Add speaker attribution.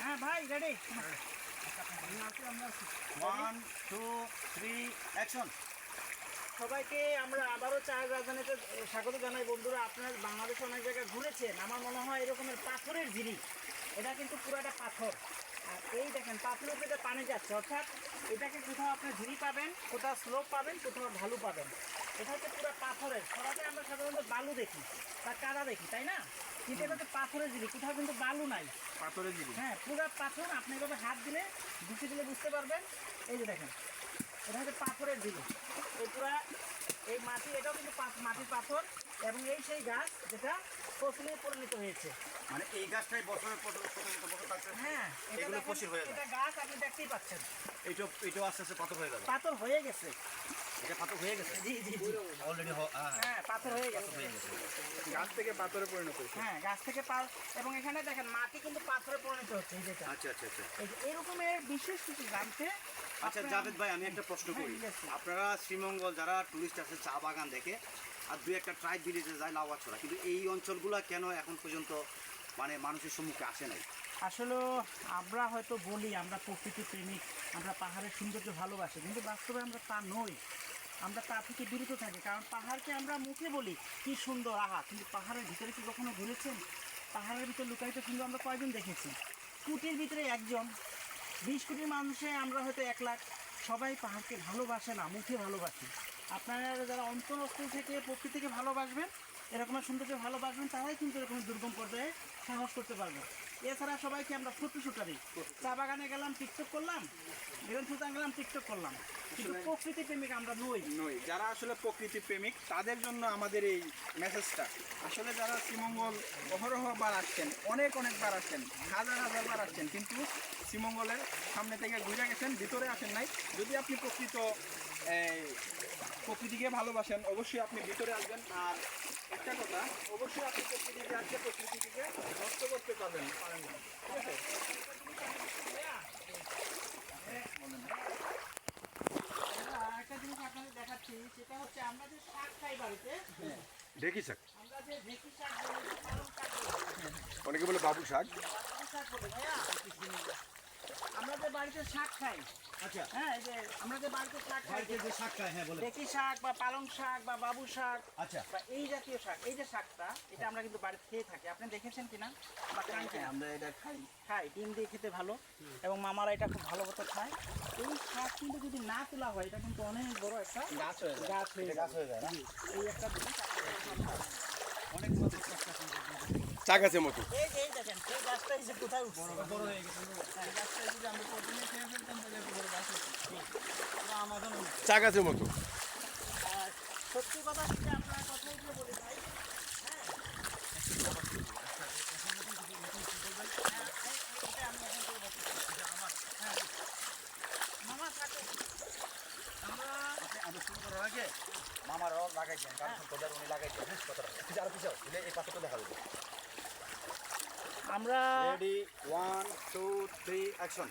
Speaker 1: হ্যাঁ ভাই ready
Speaker 2: one two three action
Speaker 1: সবাইকে আমরা আবারও চার রাজধানীতে স্বাগত জানাই বন্ধুরা। আপনার বাংলাদেশে অনেক জায়গায় ঘুরেছেন। আমার মনে হয় এরকমের পাথরের জিনিস এটা কিন্তু পুরাটা পাথর। আর এই দেখেন, পাথরের উপরে পানি যাচ্ছে। অর্থাৎ এটাকে কোথাও আপনার ঝিরি পাবেন, কোথাও স্লোপ পাবেন, কোথাও ঢালু পাবেন। এটা হচ্ছে পুরো পাথরের। সরাতে আমরা সাধারণত বালু দেখি বা কাদা দেখি তাই না? কিন্তু এটা হচ্ছে পাথরের জিনিস কোথাও কিন্তু বালু নাই।
Speaker 2: পাথরের জিনিস।
Speaker 1: হ্যাঁ পুরো পাথর আপনি এভাবে হাত দিলে ঢুকে দিলে বুঝতে পারবেন। এই যে দেখেন এটা হচ্ছে পাথরের জিনিস। এই পুরা এই মাটি এটাও কিন্তু মাটির পাথর এবং এই সেই গাছ যেটা ফসলে পরিণত হয়েছে।
Speaker 2: মানে এই গাছটাই বছরের পর বছর থাকছে
Speaker 1: হ্যাঁ
Speaker 2: এগুলো হয়ে
Speaker 1: এটা গাছ আপনি দেখতেই পাচ্ছেন।
Speaker 2: এইটা এইটাও আস্তে আস্তে পাথর হয়ে যাবে।
Speaker 1: পাথর হয়ে গেছে।
Speaker 2: পাথর হয়ে গেছে।
Speaker 1: জি জি জি।
Speaker 2: অলরেডি
Speaker 1: হ্যাঁ পাথর হয়ে গেছে।
Speaker 2: গাছ।
Speaker 3: থেকে পাথরে পরিণত হয়েছে।
Speaker 1: হ্যাঁ গাছ থেকে পা এবং এখানে দেখেন মাটি কিন্তু পাথরে পরিণত হচ্ছে এই যেটা।
Speaker 2: আচ্ছা আচ্ছা আচ্ছা।
Speaker 1: এরকমের বিশেষ কিছু জানতে
Speaker 2: আচ্ছা জাভেদ ভাই আমি একটা প্রশ্ন করি. আপনারা শ্রীমঙ্গল যারা টুরিস্ট আছে চা বাগান দেখে আর দুই একটা ট্রাইব ভিলেজে যায় লাউয়াছড়া কিন্তু এই অঞ্চলগুলো কেন এখন পর্যন্ত মানে মানুষের সম্মুখে আসে নাই?
Speaker 1: আসলে আমরা হয়তো বলি আমরা প্রকৃতি প্রেমিক আমরা পাহাড়ের সৌন্দর্য ভালোবাসি কিন্তু বাস্তবে আমরা তা নই। আমরা তা থেকে বিরত থাকি, কারণ পাহাড়কে আমরা মুখে বলি, কি সুন্দর, আহা! কিন্তু পাহাড়ের ভিতরে কি কখনো ঘুরেছেন? পাহাড়ের ভিতরে লুকায়িত সুন্দর আমরা কয়জন দেখেছি? কুটির ভিতরে একজন। বিশ কোটির মানুষে আমরা হয়তো এক লাখ। সবাই পাহাড়কে ভালোবাসে না, মুখে ভালোবাসি। আপনারা যারা অন্তরস্থল থেকে প্রকৃতিকে ভালোবাসবেন এরকম সৌন্দর্য ভালোবাসবেন তারাই কিন্তু এরকম দুর্গম পর্যায়ে সাহস করতে পারবেন এছাড়া সবাইকে আমরা ফটো শুটারি চা বাগানে গেলাম টিকটক করলাম বেগুন সুতান গেলাম টিকটক করলাম। কিন্তু প্রকৃতি প্রেমিক আমরা নই।
Speaker 3: নই। যারা আসলে প্রকৃতি প্রেমিক তাদের জন্য আমাদের এই মেসেজটা। আসলে যারা শ্রীমঙ্গল অহরহ বার আসছেন অনেক অনেকবার আসছেন হাজার হাজার বার আসছেন কিন্তু শ্রীমঙ্গলের সামনে থেকে ঘুরে গেছেন ভিতরে আসেন নাই। যদি আপনি প্রকৃত এই, প্রকৃতিকে ভালোবাসেন অবশ্যই আপনি ভিতরে আসবেন। আর একটা কথা অবশ্যই আপনি প্রকৃতিকে আসলে প্রকৃতিকে নষ্ট করতে পারবেন পারেন ঠিক আছে?
Speaker 1: একটা জিনিস আপনাদের দেখাচ্ছি সেটা হচ্ছে আমরা যে শাক খাই বাড়িতে
Speaker 4: ঢেকি শাক।
Speaker 1: আমরা যে ঢেকি শাক
Speaker 4: অনেকে বলে বাবু শাক।
Speaker 1: শাক বলি ভাইয়া। আমরা যে বাড়িতে শাক খাই হ্যাঁ এই যে আমরা যে বাড়িতে শাক খাই
Speaker 2: যে শাক হ্যাঁ বলে
Speaker 1: শাক বা পালং শাক বা বাবু শাক
Speaker 2: আচ্ছা।
Speaker 1: বা এই জাতীয় শাক এই যে শাকটা এটা আমরা কিন্তু বাড়িতে খেয়ে থাকি। আপনি দেখেছেন কিনা? বা খান কিনা?
Speaker 3: আমরা এটা খাই।
Speaker 1: খাই ডিম দিয়ে খেতে ভালো এবং মামারা এটা খুব ভালো মতো খায়। এই শাক কিন্তু যদি না তোলা হয় এটা কিন্তু অনেক বড় একটা
Speaker 3: গাছ হয়ে
Speaker 1: গাছ হয়ে যায়
Speaker 2: গাছ হয়ে যায়
Speaker 1: এই একটা জিনিস
Speaker 2: অনেক মধ্যে চেষ্টা করি।
Speaker 4: চা গাছের মতো।
Speaker 1: এই যে এই দেখেন সেই গাছটা এসে কোথায়
Speaker 3: বড় হয়ে গেছে এই গাছটা যদি আমরা প্রথমে খেয়ে ফেলতাম তাহলে এত বড় গাছ হতো। আমরা আমাজন
Speaker 4: চা গাছের মতো।
Speaker 1: আর সত্যি কথা যদি আপনার কথা উঠলে বলি ভাই হ্যাঁ হ্যাঁ, এই- এইটা আমি এখন করে বলছি। হ্যাঁ। মামা থাকে আমরা
Speaker 2: আপনি হয়েছে মামারাও লাগাইছেন কারণ কোদার উনি লাগাইছেন বুঝ কত আরও পিছাও দিলে এই পাথরটা দেখা যাবে
Speaker 1: আমরা
Speaker 2: ready one two three action